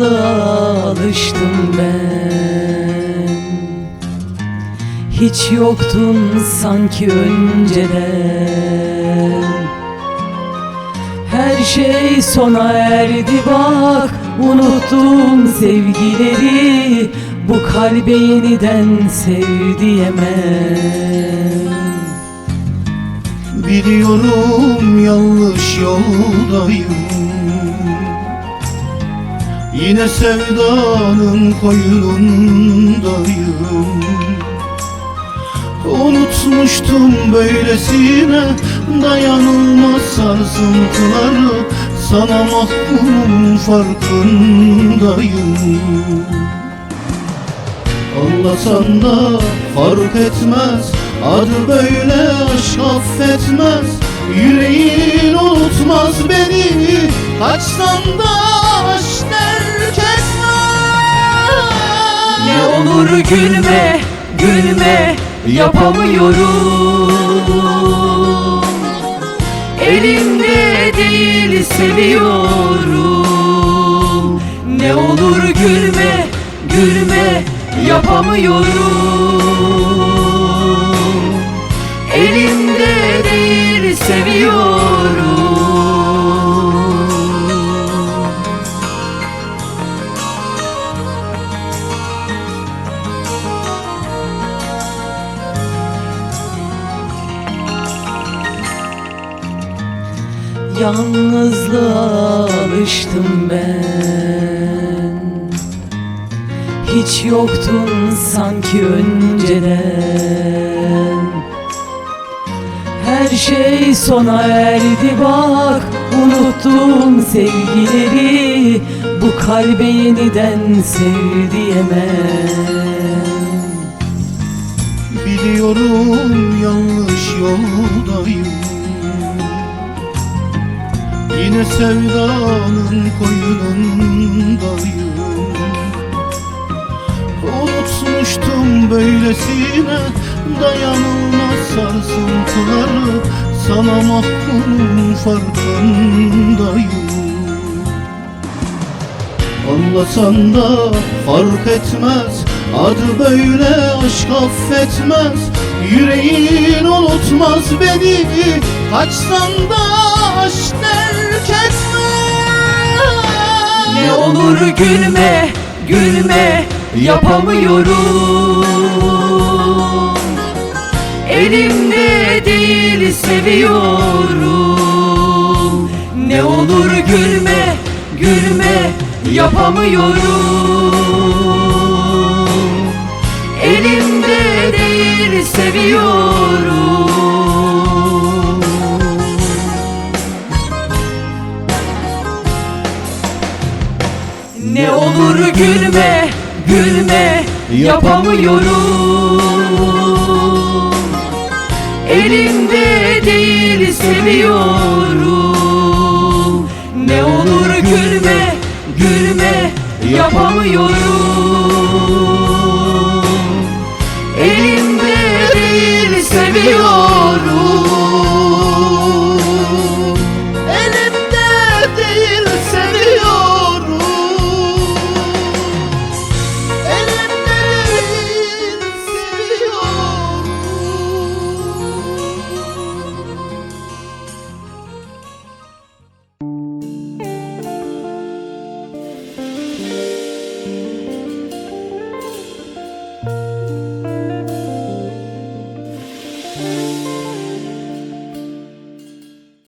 alıştım ben. Hiç yoktun sanki önceden. Her şey sona erdi bak Unuttum sevgileri. Bu kalbe yeniden sev diyemem. Biliyorum yanlış yoldayım Yine sevdanın koynundayım Unutmuştum böylesine dayanılmaz sarsıntıları Sana mahkumum farkındayım Anlasan da fark etmez Adı böyle aşk affetmez. Yüreğin unutmaz beni Kaçsan da Olur gülme, gülme yapamıyorum. Elimde değil seviyorum. Ne olur gülme, gülme yapamıyorum. Elimde değil seviyorum Yalnızlığa alıştım ben. Hiç yoktun sanki önceden. Her şey sona erdi bak Unuttum sevgileri. Bu kalbe yeniden sev diyemem Biliyorum yanlış yoldayım Yine sevdanın koynundayım Unutmuştum böylesine dayanılmaz sarsıntıları Sana mahkumum farkındayım. Anlasan da fark etmez Adı böyle aşk affetmez. Yüreğin unutmaz beni Kaçsan da aşk terk etmez Ne olur gülme, gülme yapamıyorum. Elimde değil seviyorum. Ne olur gülme, gülme yapamıyorum yapamıyorum. Elimde değil seviyorum. Ne olur gülme, gülme yapamıyorum